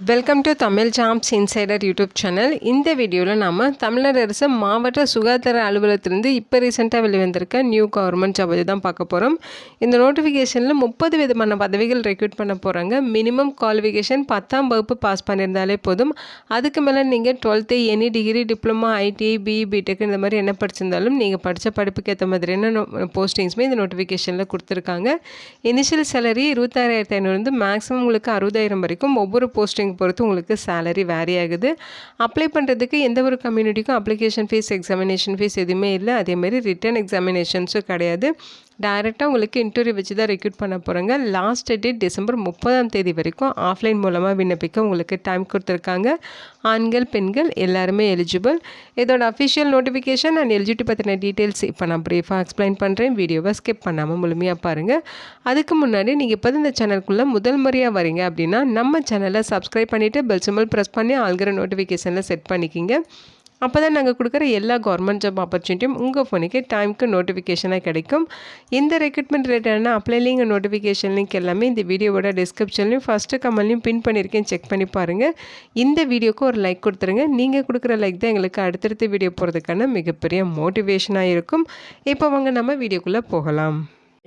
Welcome to Tamil jams insider YouTube channel இந்த வீடியோவில் நாம் தமிழர் அரசு மாவட்ட சுகாதார அலுவலகத்திலிருந்து இப்போ ரீசெண்டாக வெளிவந்திருக்க நியூ கவர்மெண்ட் ஜாப் தான் பார்க்க போகிறோம் இந்த நோட்டிஃபிகேஷனில் முப்பது விதமான பதவிகள் ரெக்ரூட் பண்ண போகிறாங்க மினிமம் குவாலிஃபிகேஷன் பத்தாம் வகுப்பு பாஸ் பண்ணியிருந்தாலே போதும். அதுக்கு மேலே நீங்கள் twelfth any degree diploma ITI BE BTech இந்த மாதிரி என்ன படிச்சிருந்தாலும் நீங்கள் படித்த படிப்புக்கு ஏற்ற மாதிரியான போஸ்டிங்ஸுமே இந்த நோட்டிஃபிகேஷனில் கொடுத்துருக்காங்க. இனிஷியல் சேலரி இருபத்தாறாயிரத்தி ஐநூறுலேருந்து மேக்ஸிமம் உங்களுக்கு அறுபதாயிரம் வரைக்கும் ஒவ்வொரு போஸ்டிங் பொறுத்து உங்களுக்கு சேலரி வேரி ஆகுது. அப்ளை பண்ணுறதுக்கு எந்த ஒரு கம்யூனிட்டிக்கும் அப்ளிகேஷன் ஃபீஸ் எக்ஸாமினேஷன் ஃபீஸ் எதுவுமே இல்லை. அதேமாதிரி ரிட்டன் எக்ஸாமினேஷன்ஸும் கிடையாது. டைரெக்டாக உங்களுக்கு இன்டர்வியூ வச்சு தான் ரெக்ரூட் பண்ண போகிறாங்க லாஸ்ட் டேட் டிசம்பர் முப்பதாம் தேதி வரைக்கும் ஆஃப்லைன் மூலமாக விண்ணப்பிக்க உங்களுக்கு டைம் கொடுத்துருக்காங்க. ஆண்கள் பெண்கள் எல்லாருமே எலிஜிபிள் இதோட அஃபிஷியல் நோட்டிஃபிகேஷன் அண்ட் எலிஜிபிலிட்டி பற்றின டீட்டெயில்ஸ் இப்போ நான் ப்ரீஃபாக எக்ஸ்பிளைன் பண்ணுறேன் வீடியோவை ஸ்கிப் பண்ணாமல் முழுமையாக பாருங்கள் அதுக்கு முன்னாடி நீங்கள் இப்போ இந்த சேனலுக்குள்ளே முதல் முறையாக வரீங்க அப்படின்னா நம்ம சேனலை சப்ஸ்கிரைப் பண்ணிவிட்டு பெல் சிம்பிள் ப்ரெஸ் பண்ணி ஆள்கிற நோட்டிஃபிகேஷனில் செட் பண்ணிக்கிங்க. அப்போ தான் நாங்கள் கொடுக்குற எல்லா கவர்மெண்ட் ஜாப் ஆப்பர்ச்சுனிட்டியும் உங்கள் ஃபோனுக்கு டைமுக்கு நோட்டிஃபிகேஷனாக கிடைக்கும். இந்த ரெக்ரூட்மெண்ட் ரிலேட்டடான அப்ளை லிங்க் நோட்டிஃபிகேஷன் லிங்க் எல்லாமே இந்த வீடியோவோட டிஸ்கிரிப்ஷன்லையும் ஃபஸ்ட்டு கமெண்ட்லையும் பின் பண்ணியிருக்கேன். செக் பண்ணி பாருங்கள் இந்த வீடியோக்கு ஒரு லைக் கொடுத்துருங்க. நீங்கள் கொடுக்குற லைக் தான் எங்களுக்கு அடுத்தடுத்த வீடியோ போகிறதுக்கான மிகப்பெரிய மோட்டிவேஷனாக இருக்கும். இப்போ வாங்க நம்ம வீடியோக்குள்ளே போகலாம்.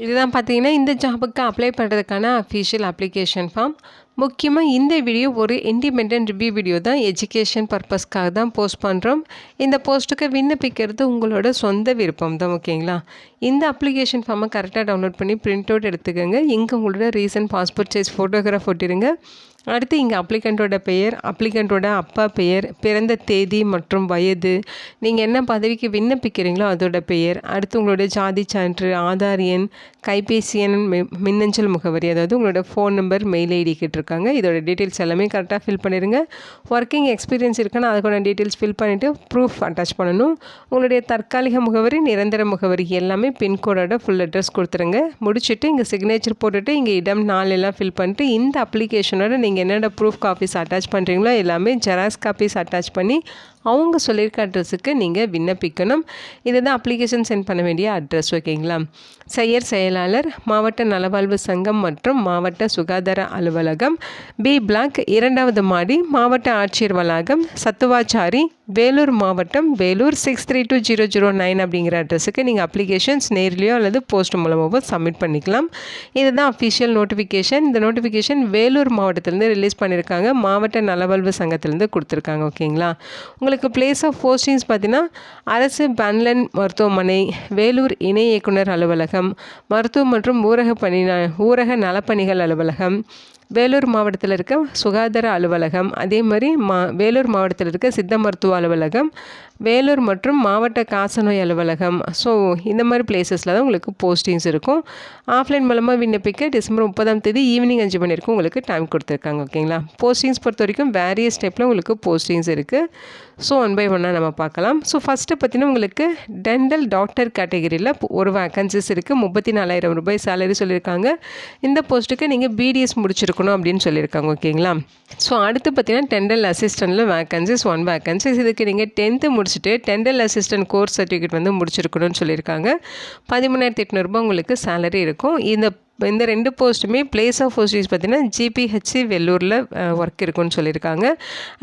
இதுதான் பார்த்தீங்கன்னா இந்த ஜாபுக்கு அப்ளை பண்ணுறதுக்கான அஃபிஷியல் அப்ளிகேஷன் ஃபார்ம் முக்கியமாக இந்த வீடியோ ஒரு இண்டிபெண்ட் ரிவ்யூ வீடியோ தான் எஜுகேஷன் பர்பஸ்க்காக தான் போஸ்ட் பண்ணுறோம் இந்த போஸ்ட்டுக்கு விண்ணப்பிக்கிறது உங்களோட சொந்த விருப்பம் தான் ஓகேங்களா? இந்த அப்ளிகேஷன் ஃபார்மை கரெக்டாக டவுன்லோட் பண்ணி பிரிண்ட் அவுட் எடுத்துக்கோங்க. இங்கே உங்களோட ரீசன்ட் பாஸ்போர்ட் சைஸ் ஃபோட்டோகிராஃப் ஒட்டிடுங்க. அடுத்து இங்கே அப்ளிகண்ட்டோட பெயர் அப்ளிகண்ட்டோட அப்பா பெயர் பிறந்த தேதி மற்றும் வயது. நீங்கள் என்ன பதவிக்கு விண்ணப்பிக்கிறீங்களோ அதோட பெயர். அடுத்து உங்களோட ஜாதி சான்று ஆதார் எண் கைபேசி எண் மின்னஞ்சல் முகவரி அதாவது உங்களோட ஃபோன் நம்பர் மெயில் ஐடி கேட்டிருக்காங்க. இதோட டீட்டெயில்ஸ் எல்லாமே கரெக்டாக ஃபில் பண்ணிடுங்க ஒர்க்கிங் எக்ஸ்பீரியன்ஸ் இருக்குன்னா அதுக்கான டீட்டெயில்ஸ் ஃபில் பண்ணிவிட்டு ப்ரூஃப் அட்டாச் பண்ணணும். உங்களுடைய தற்காலிக முகவரி நிரந்தர முகவரி எல்லாமே பின்கோடோட ஃபுல் அட்ரஸ் கொடுத்துருங்க. முடிச்சுட்டு இங்கே சிக்னேச்சர் போட்டுட்டு இங்கே இடம் நாள் எல்லாம் ஃபில் பண்ணிட்டு இந்த அப்ளிகேஷனோட நீங்கள் நீங்கள் என்னென்ன ப்ரூஃப் காப்பீஸ் அட்டாச் பண்ணுறீங்களோ எல்லாமே ஜெராக்ஸ் காப்பீஸ் அட்டாச் பண்ணி அவங்க சொல்லியிருக்க அட்ரஸுக்கு நீங்கள் விண்ணப்பிக்கணும். இதுதான் அப்ளிகேஷன் சென்ட் பண்ண வேண்டிய அட்ரஸ் ஓகேங்களா? செயற் செயலாளர் மாவட்ட நலவாழ்வு சங்கம் மற்றும் மாவட்ட சுகாதார அலுவலகம் பி பிளாக் இரண்டாவது மாடி மாவட்ட ஆட்சியர் வளாகம் சத்துவாச்சாரி வேலூர் மாவட்டம் Vellore six three two zero zero nine அப்படிங்கிற அட்ரஸுக்கு நீங்கள் அப்ளிகேஷன்ஸ் நேர்லேயோ அல்லது போஸ்ட் மூலமாகவோ சப்மிட் பண்ணிக்கலாம். இதுதான் அஃபிஷியல் நோட்டிஃபிகேஷன் இந்த நோட்டிஃபிகேஷன் வேலூர் மாவட்டத்திலேருந்து ரிலீஸ் பண்ணியிருக்காங்க மாவட்ட நலவாழ்வு சங்கத்திலேருந்து கொடுத்துருக்காங்க ஓகேங்களா? உங்களுக்கு பிளேஸ் ஆஃப் போஸ்டிங்ஸ் பார்த்தீங்கன்னா அரசு பன்லன் மருத்துவமனை வேலூர் இணை இயக்குனர் அலுவலகம் மருத்துவ மற்றும் ஊரக பணி ஊரக நலப்பணிகள் அலுவலகம் வேலூர் மாவட்டத்தில் இருக்க சுகாதார அலுவலகம் அதே மாதிரி மா வேலூர் மாவட்டத்தில் இருக்க சித்த மருத்துவ அலுவலகம் வேலூர் மற்றும் மாவட்ட காசநோய் அலுவலகம். ஸோ இந்த மாதிரி பிளேசஸில் தான் உங்களுக்கு போஸ்டிங்ஸ் இருக்கும். ஆஃப்லைன் மூலமாக விண்ணப்பிக்க டிசம்பர் முப்பதாம் தேதி ஈவினிங் அஞ்சு மணி வரைக்கும் உங்களுக்கு டைம் கொடுத்துருக்காங்க ஓகேங்களா போஸ்டிங்ஸ் பொறுத்த வரைக்கும் வேரியஸ் டைப்பில் உங்களுக்கு போஸ்டிங்ஸ் இருக்குது ஸோ ஒன் பை ஒன்னாக நம்ம பார்க்கலாம். ஸோ ஃபஸ்ட்டு பார்த்தீங்கன்னா உங்களுக்கு டென்டல் டாக்டர் கேட்டகரியில் ஒரு வேக்கன்சிஸ் இருக்குது முப்பத்தி நாலாயிரம் ரூபாய் சேலரி சொல்லியிருக்காங்க. இந்த போஸ்ட்டுக்கு நீங்கள் பிடிஎஸ் முடிச்சிருக்கோம் இருக்கணும் அப்படின்னு சொல்லியிருக்காங்க ஓகேங்களா? ஸோ அடுத்து பார்த்தீங்கன்னா டெண்டல் அசிஸ்டண்ட்டில் வேக்கன்சிஸ் ஒன் வேக்கன்சிஸ் இதுக்கு நீங்கள் டென்த்து முடிச்சுட்டு டெண்டல் அசிஸ்டன்ட் கோர்ஸ் சர்டிஃபிகேட் வந்து முடிச்சிருக்கணும்னு சொல்லியிருக்காங்க. பதிமூணாயிரத்தி எட்நூறுபா உங்களுக்கு சேலரி இருக்கும். இந்த இப்போ இந்த ரெண்டு போஸ்ட்டுமே பிளேஸ் ஆஃப் போஸ்டிங்ஸ் பார்த்தீங்கன்னா ஜிபிஹெச்சி வெள்ளூரில் ஒர்க் இருக்குன்னு சொல்லியிருக்காங்க.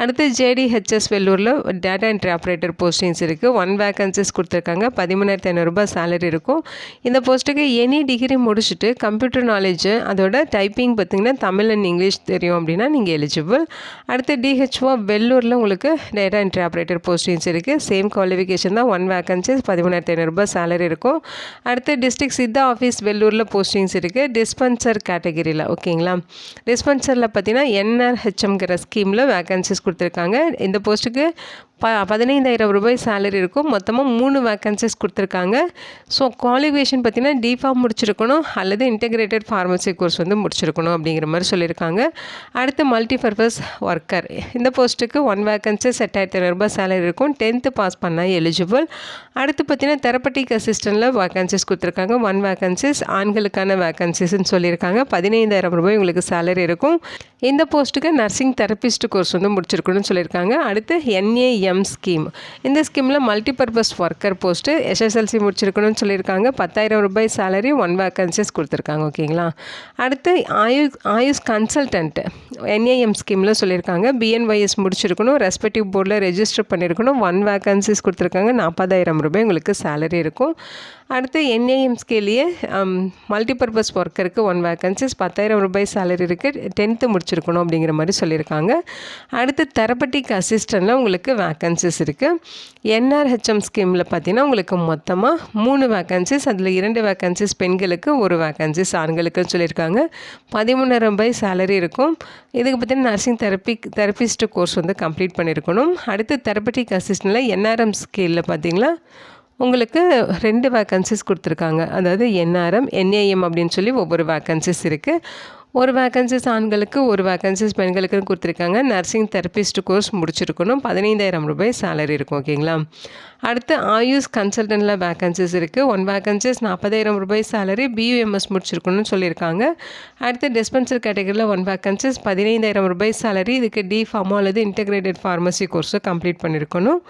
அடுத்து ஜேடிஹெச்எஸ் வெள்ளூரில் டேட்டா என்ட்ரி ஆப்ரேட்டர் போஸ்டிங்ஸ் இருக்குது ஒன் வேக்கன்சிஸ் கொடுத்துருக்காங்க. பதிமூணாயிரத்தி ஐநூறுரூபா சேலரி இருக்கும். இந்த போஸ்ட்டுக்கு எனி டிகிரி முடிச்சுட்டு கம்ப்யூட்டர் நாலேஜு அதோட டைப்பிங் பார்த்திங்கன்னா தமிழ் அண்ட் இங்கிலீஷ் தெரியும் அப்படின்னா நீங்கள் எலிஜிபிள் அடுத்து டிஹெச்ஓ வெள்ளூரில் உங்களுக்கு டேட்டா என்ட்ரி ஆப்ரேட்டர் போஸ்டிங்ஸ் இருக்குது சேம் குவாலிஃபிகேஷன் தான். ஒன் வேக்கன்சிஸ் பதிமூணாயிரத்தி ஐநூறுரூபா சேலரி இருக்கும். அடுத்து டிஸ்ட்ரிக்ட் சித்தா ஆஃபீஸ் வெள்ளூரில் போஸ்டிங்ஸ் இருக்குது டிஸ்பென்சர் கேட்டகரியில் ஓகேங்களா டிஸ்பென்சரில் பார்த்தீங்கன்னா என்ஆர்ஹெச்எம்ங்கிற ஸ்கீமில் வேகன்சிஸ் கொடுத்துருக்காங்க. இந்த போஸ்ட்டுக்கு ப பதினைந்தாயிரம் ரூபாய் சேலரி இருக்கும். மொத்தமாக மூணு வேக்கன்சிஸ் கொடுத்துருக்காங்க. ஸோ குவாலிஃபிகேஷன் பார்த்திங்கன்னா டிஃபார்ம் முடிச்சிருக்கணும். அல்லது இன்டெகிரேட்டட் ஃபார்மசி கோர்ஸ் வந்து முடிச்சிருக்கணும் அப்படிங்கிற மாதிரி சொல்லியிருக்காங்க. அடுத்து மல்டி பர்பஸ் ஒர்க்கர் இந்த போஸ்ட்டுக்கு ஒன் வேக்கன்சிஸ் எட்டாயிரத்தி ஐநூறுரூபா சேலரி இருக்கும். டென்த்து பாஸ் பண்ணால் எலிஜிபிள் அடுத்து பார்த்தீங்கன்னா தெரப்பட்டிக் அசிஸ்டண்ட்டில் வேக்கன்சிஸ் கொடுத்துருக்காங்க. ஒன் வேக்கன்சிஸ் ஆண்களுக்கான வேக்கன்சிஸ்ன்னு சொல்லியிருக்காங்க. பதினைந்தாயிரம் ரூபாய் உங்களுக்கு சேலரி இருக்கும். இந்த போஸ்ட்டுக்கு நர்சிங் தெரபிஸ்ட் கோர்ஸ் வந்து முடிச்சிருக்கணும்னு சொல்லியிருக்காங்க. அடுத்து என்ஏ எம் ஸ்கீம் இந்த ஸ்கீமில் மல்டிபர்பஸ் ஒர்க்கர் போஸ்ட்டு எஸ்எஸ்எல்சி முடிச்சிருக்கணும்னு சொல்லியிருக்காங்க. பத்தாயிரம் ரூபாய் சேலரி ஒன் வேக்கன்சிஸ் கொடுத்துருக்காங்க. ஓகேங்களா அடுத்து ஆயுஷ் ஆயுஷ் கன்சல்டன்ட் என்ஏஎம் ஸ்கீமில் சொல்லியிருக்காங்க. பிஎன்ஒய்எஸ் முடிச்சிருக்கணும். ரெஸ்பெக்டிவ் போர்டில் ரெஜிஸ்டர் பண்ணியிருக்கணும் ஒன் வேக்கன்சிஸ் கொடுத்துருக்காங்க. நாற்பதாயிரம் ரூபாய் உங்களுக்கு சேலரி இருக்கும். அடுத்து என்ஏஎம்ஸ்கேலேயே மல்டிபர்பஸ் ஒர்க்கருக்கு ஒன் வேக்கன்சிஸ் பத்தாயிரம் ரூபாய் சேலரி இருக்குது டென்த்து முடிச்சிருக்கணும் அப்படிங்கிற மாதிரி சொல்லியிருக்காங்க. அடுத்து தெரப்பட்டிக் அசிஸ்டண்ட்டில் உங்களுக்கு வேக்கன்சிஸ் இருக்குது என்ஆர்ஹெச்எம் ஸ்கீமில் பார்த்தீங்கன்னா உங்களுக்கு மொத்தமாக மூணு வேக்கன்சிஸ் அதில் இரண்டு வேக்கன்சிஸ் பெண்களுக்கு ஒரு வேக்கன்சிஸ் ஆண்களுக்குன்னு சொல்லியிருக்காங்க. பதிமூணாயிரம் ரூபாய் சேலரி இருக்கும். இதுக்கு பார்த்தீங்கன்னா நர்சிங் தெரப்பி தெரபிஸ்ட் கோர்ஸ் வந்து கம்ப்ளீட் பண்ணியிருக்கணும். அடுத்து தெரப்பட்டிக் அசிஸ்டண்டில் என்ஆர்எம் ஸ்கேலில் பார்த்தீங்களா உங்களுக்கு ரெண்டு வேக்கன்சிஸ் கொடுத்துருக்காங்க. அதாவது என்ஆர்எம் என்ஏஎம் அப்படின்னு சொல்லி ஒவ்வொரு வேக்கன்சிஸ் இருக்குது ஒரு வேக்கன்சிஸ் ஆண்களுக்கு ஒரு வேக்கன்சிஸ் பெண்களுக்குன்னு கொடுத்துருக்காங்க. நர்சிங் தெரபிஸ்ட் கோர்ஸ் முடிச்சிருக்கணும். பதினைந்தாயிரம் ரூபாய் சேலரி இருக்கும் ஓகேங்களா அடுத்து ஆயுஷ் கன்சல்டன்ட்டில் வேக்கன்சிஸ் இருக்குது ஒன் வேக்கன்சிஸ் நாற்பதாயிரம் ரூபாய் சேலரி பியூஎம்எஸ் முடிச்சிருக்கணும்னு சொல்லியிருக்காங்க. அடுத்து டிஸ்பென்சர் கேட்டகரியில் ஒன் வேக்கன்சிஸ் பதினைந்தாயிரம் ரூபாய் சேலரி இதுக்கு டி ஃபார்மோ அல்லது இன்டெகிரேட்டட் ஃபார்மசி கோர்ஸை கம்ப்ளீட் பண்ணியிருக்கணும்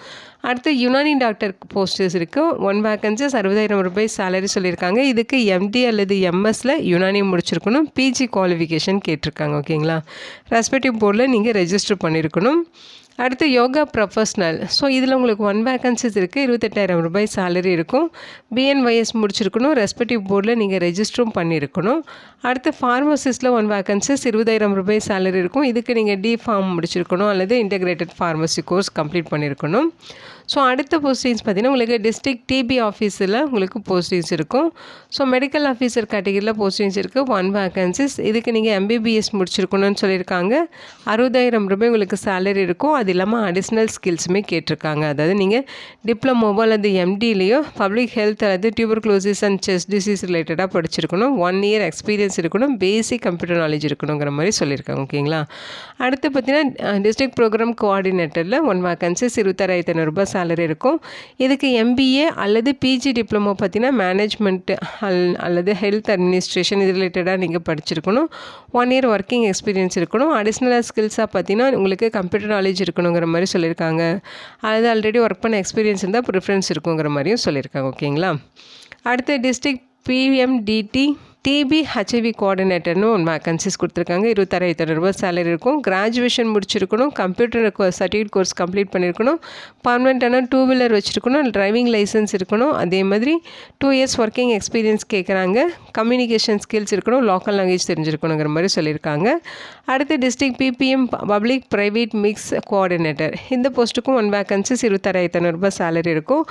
அடுத்து யுனானி டாக்டர் போஸ்டர்ஸ் இருக்குது ஒன் வேக்கன்சிஸ் அறுபதாயிரம் ரூபாய் சேலரி சொல்லியிருக்காங்க. இதுக்கு எம்டி அல்லது எம்எஸ்சில் யுனானி முடிச்சிருக்கணும். பிஜி குவாலிஃபிகேஷன் கேட்டிருக்காங்க ஓகேங்களா ரெஸ்பெக்டிவ் போர்டில் நீங்கள் ரெஜிஸ்டர் பண்ணியிருக்கணும் அடுத்து யோகா ப்ரொஃபஷ்னல் ஸோ இதில் உங்களுக்கு ஒன் வேக்கன்சிஸ் இருக்குது இருபத்தெட்டாயிரம் ரூபாய் சேலரி இருக்கும். பிஎன்ஒய்எஸ் முடிச்சிருக்கணும். ரெஸ்பெக்டிவ் போர்டில் நீங்கள் ரெஜிஸ்டரும் பண்ணியிருக்கணும் அடுத்து ஃபார்மசிஸ்ட்டில் ஒன் வேக்கன்சிஸ் இருபதாயிரம் ரூபாய் சேலரி இருக்கும். இதுக்கு நீங்கள் டி ஃபார்ம் முடிச்சிருக்கணும் அல்லது இன்டெகிரேட்டட் ஃபார்மசி கோர்ஸ் கம்ப்ளீட் பண்ணியிருக்கணும் ஸோ அடுத்த போஸ்டிங்ஸ் பார்த்திங்கன்னா உங்களுக்கு டிஸ்ட்ரிக்ட் டிபி ஆஃபீஸில் உங்களுக்கு போஸ்டிங்ஸ் இருக்கும். ஸோ மெடிக்கல் ஆஃபீஸர் கேட்டகிரியில் போஸ்டிங்ஸ் இருக்குது ஒன் வேக்கன்சிஸ் இதுக்கு நீங்கள் எம்பிபிஎஸ் முடிச்சிருக்கணும்னு சொல்லியிருக்காங்க. அறுபதாயிரம் ரூபாய் உங்களுக்கு சேலரி இருக்கும். அது இல்லாமல் அடிஷ்னல் ஸ்கில்ஸுமே கேட்டிருக்காங்க. அதாவது நீங்கள் டிப்ளமோவோ அல்லது எம்டிலேயோ பப்ளிக் ஹெல்த் அல்லது டியூபர்க்ளோசிஸ் அண்ட் செஸ் டிசீஸ் ரிலேட்டடாக படிச்சிருக்கணும். ஒன் இயர் எக்ஸ்பீரியன்ஸ் இருக்கணும். பேசிக் கம்ப்யூட்டர் நாலேஜ் இருக்கணுங்கிற மாதிரி சொல்லியிருக்காங்க. ஓகேங்களா? அடுத்து பார்த்தீங்கன்னா டிஸ்ட்ரிக்ட் ப்ரோக்ராம் கோஆர்டினேட்டரில் ஒன் வேக்கன்சிஸ் இருபத்தாறாயிரத்தி ஐநூறுரூபா சேலரி இருக்கும் இதுக்கு எம்பிஏ அல்லது பிஜி டிப்ளமோ பார்த்தீங்கன்னா மேனேஜ்மெண்ட் அல் அல்லது ஹெல்த் அட்மினிஸ்ட்ரேஷன் இது ரிலேட்டடாக நீங்கள் படிச்சிருக்கணும். ஒன் இயர் ஒர்க்கிங் எக்ஸ்பீரியன்ஸ் இருக்கணும். அடிஷ்னலாக ஸ்கில்ஸாக பார்த்தீங்கன்னா உங்களுக்கு கம்ப்யூட்டர் நாலேஜ் இருக்கணுங்கிற மாதிரி சொல்லியிருக்காங்க அல்லது ஆல்ரெடி ஒர்க் பண்ண எக்ஸ்பீரியன்ஸ் இருந்தால் ப்ரிஃபரன்ஸ் இருக்குங்கிற மாதிரியும் சொல்லியிருக்காங்க ஓகேங்களா அடுத்து டிஸ்ட்ரிக்ட் பிஎம்டிடி டிபி ஹெச்ஐவி கோஆர்டினேட்டர்னு ஒன்று வேக்கன்சிஸ் கொடுத்துருக்காங்க. இருபத்தாறாயிரத்தி ரூபாய் சேலரி இருக்கும். கிராஜுவேஷன் முடிச்சிருக்கணும். கம்ப்யூட்டர் சர்டிஃபிகேட் கோர்ஸ் கம்ப்ளீட் பண்ணியிருக்கணும் பர்மனெண்ட்டான டூ வீலர் வச்சுருக்கணும். டிரைவிங் லைசன்ஸ் இருக்கணும். அதே மாதிரி டூ இயர்ஸ் ஒர்க்கிங் எக்ஸ்பீரியன்ஸ் கேட்குறாங்க கம்யூனிகேஷன் ஸ்கில்ஸ் இருக்கணும். லோக்கல் லாங்குவேஜ் தெரிஞ்சிருக்கணுங்கிற மாதிரி சொல்லியிருக்காங்க. அடுத்து district PPM public private mix coordinator இந்த போஸ்ட்டுக்கும் ஒன் வேக்கன்சிஸ் இருபத்தாறாயிரத்தி ஐநூறுரூபா சேலரி இருக்கும்.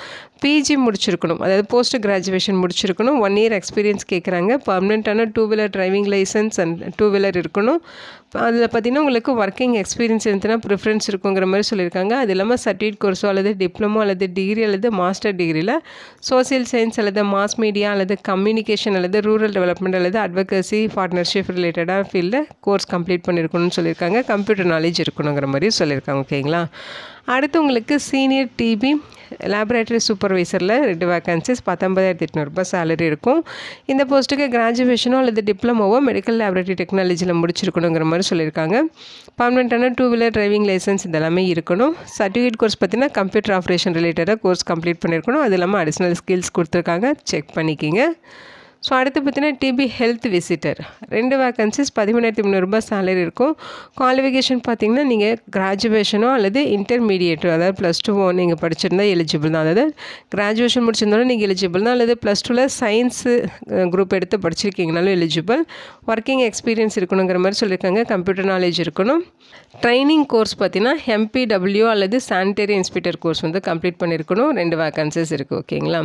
பிஜி முடிச்சிருக்கணும். அதாவது போஸ்ட் கிராஜுவேஷன் முடிச்சிருக்கணும் ஒன் இயர் எக்ஸ்பீரியன்ஸ் கேட்குறாங்க பர்மனெண்ட்டான two wheeler driving licence and two wheeler இருக்கணும். அதில் பார்த்திங்கன்னா உங்களுக்கு ஒர்க்கிங் எக்ஸ்பீரியன்ஸ் இருந்துச்சுன்னா ப்ரிஃபரன்ஸ் இருக்குங்கிற மாதிரி சொல்லியிருக்காங்க. அது இல்லாமல் சர்டிஃபிகேட் கோர்ஸோ அல்லது டிப்ளமோ அல்லது டிகிரி அல்லது மாஸ்டர் டிகிரியில் சோசியல் சயின்ஸ் அல்லது மாஸ் மீடியா அல்லது கம்யூனிகேஷன் அல்லது ரூரல் டெவலப்மெண்ட் அல்லது அட்வொகசி பார்ட்னர்ஷிப் ரிலேட்டடாக ஃபீல்டில் கோர்ஸ் கம்ப்ளீட் பண்ணியிருக்கணும்னு சொல்லியிருக்காங்க. கம்ப்யூட்டர் நாலேஜ் இருக்கணுங்கிற மாதிரி சொல்லியிருக்காங்க ஓகேங்களா அடுத்து உங்களுக்கு சீனியர் டிபி லேபரேட்டரி சூப்பர்வைசரில் ரெண்டு வேக்கன்சிஸ் பத்தொம்பதாயிரத்தி எட்நூறுபா சேலரி இருக்கும். இந்த போஸ்ட்டுக்கு கிராஜுவேஷனோ அல்லது டிப்ளமோவோ மெடிக்கல் லேபரேட்டரி டெக்னாலஜியில் முடிச்சிருக்கணுங்கிற மாதிரி சொல்லியிருக்காங்க. பர்மனெண்ட்டான டூ வீலர் டிரைவிங் லைசன்ஸ் இதெல்லாமே இருக்கணும். சர்டிஃபிகேட் கோர்ஸ் பார்த்தீங்கன்னா கம்ப்யூட்டர் ஆப்ரேஷன் ரிலேட்டடாக கோர்ஸ் கம்ப்ளீட் பண்ணியிருக்கணும் அது இல்லாமல் அடிஷ்னல் ஸ்கில்ஸ் கொடுத்துருக்காங்க. செக் பண்ணிக்கிங்க. ஸோ அடுத்து பார்த்தீங்கன்னா டிபி ஹெல்த் விசிட்டர் ரெண்டு வேக்கன்சிஸ் பதிமூணாயிரத்தி முந்நூறுரூபா சேலரி இருக்கும். குவாலிஃபிகேஷன் பார்த்தீங்கன்னா நீங்கள் கிராஜுவேஷனோ அல்லது இன்டர்மீடியேட்டோ அதாவது ப்ளஸ் டூவோ நீங்கள் படிச்சிருந்தால் எலிஜிபிள் தான். அதாவது கிராஜுவேஷன் முடிச்சிருந்தாலும் நீங்கள் எலிஜிபிள் தான். அல்லது ப்ளஸ் டூவில் சயின்ஸு குரூப் எடுத்து படிச்சிருக்கீங்கனாலும் எலிஜிபிள் ஒர்க்கிங் எக்ஸ்பீரியன்ஸ் இருக்கணுங்கிற மாதிரி சொல்லியிருக்காங்க. கம்ப்யூட்டர் நாலேஜ் இருக்கணும். ட்ரைனிங் கோர்ஸ் பார்த்தீங்கன்னா எம்பிடபிள்யூ அல்லது சானிடரி இன்ஸ்பெக்டர் கோர்ஸ் வந்து கம்ப்ளீட் பண்ணியிருக்கணும். ரெண்டு வேக்கன்சிஸ் இருக்குது ஓகேங்களா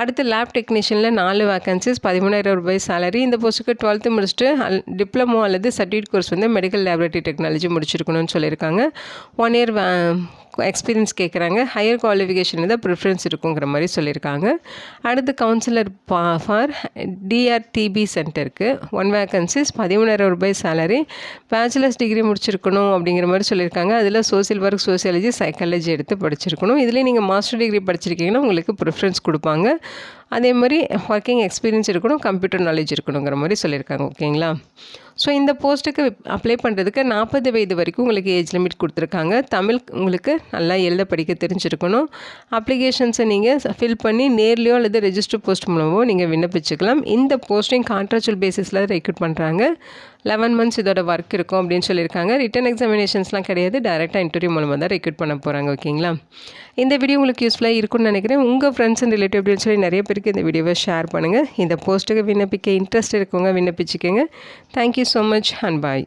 அடுத்து லேப் டெக்னீஷியனில் நாலு வேக்கன்சிஸ் பதிமூணாயிரம் ரூபாய் சேலரி இந்த போஸ்ட்டுக்கு டுவெல்த்து முடிச்சுட்டு அல் டிப்ளமோ அல்லது சர்டிஃபிகேட் கோர்ஸ் வந்து மெடிக்கல் லேபரேட்டரி டெக்னாலஜி முடிச்சிருக்கணும்னு சொல்லியிருக்காங்க. ஒன் இயர் எக்ஸ்பீரியன்ஸ் கேட்குறாங்க ஹையர் குவாலிஃபிகேஷன் தான் ப்ரிஃபரன்ஸ் இருக்குங்கிற மாதிரி சொல்லியிருக்காங்க. அடுத்து கவுன்சிலர் பா ஃபார் டிஆர்டிபி சென்டருக்கு ஒன் வேக்கன்சிஸ் பதிமூணாயிரம் ரூபாய் சேலரி பேச்சுலர்ஸ் டிகிரி முடிச்சிருக்கணும் அப்படிங்கிற மாதிரி சொல்லியிருக்காங்க. அதில் சோசியல் ஒர்க் சோசியாலஜி சைக்காலஜி எடுத்து படிச்சிருக்கணும். இதுலேயே நீங்கள் மாஸ்டர் டிகிரி படிச்சிருக்கீங்கன்னா உங்களுக்கு ப்ரிஃபரன்ஸ் கொடுப்பாங்க. அதே மாதிரி ஒர்க்கிங் எக்ஸ்பீரியன்ஸ் இருக்கணும் கம்ப்யூட்டர் நாலேஜ் இருக்கணுங்கிற மாதிரி சொல்லியிருக்காங்க ஓகேங்களா? ஸோ இந்த போஸ்ட்டுக்கு அப்ளை பண்ணுறதுக்கு நாற்பது வயது வரைக்கும் உங்களுக்கு ஏஜ் லிமிட் கொடுத்துருக்காங்க. தமிழ் உங்களுக்கு நல்லா எழுத படிக்க தெரிஞ்சிருக்கணும். அப்ளிகேஷன்ஸை நீங்கள் ஃபில் பண்ணி நேர்லேயோ அல்லது ரெஜிஸ்டர் போஸ்ட் மூலமோ நீங்கள் விண்ணப்பிச்சுக்கலாம். இந்த போஸ்டிங் கான்ட்ராக்சுவல் பேசிஸில் ரெக்ரூட் பண்ணுறாங்க லெவன் மந்த்ஸ் இதோட ஒர்க் இருக்கும் அப்படின்னு சொல்லியிருக்காங்க. ரிட்டன் எக்ஸாமினேஷன்ஸ்லாம் கிடையாது. டேரெக்டாக இன்டர்வியூ மூலமாக தான் ரெக்ரூட் பண்ண போகிறாங்க ஓகேங்களா? இந்த வீடியோ உங்களுக்கு யூஸ்ஃபுல்லாக இருக்கும்னு நினைக்கிறேன். உங்கள் ஃப்ரெண்ட்ஸ் அண்ட் ரிலேட்டிவ் அப்படின்னு சொல்லி நிறைய பேருக்கு இந்த வீடியோவை ஷேர் பண்ணுங்கள் இந்த போஸ்ட்டுக்கு விண்ணப்பிக்க இன்ட்ரெஸ்ட் இருக்கவங்க விண்ணப்பிச்சுக்கோங்க. Thank you so much and bye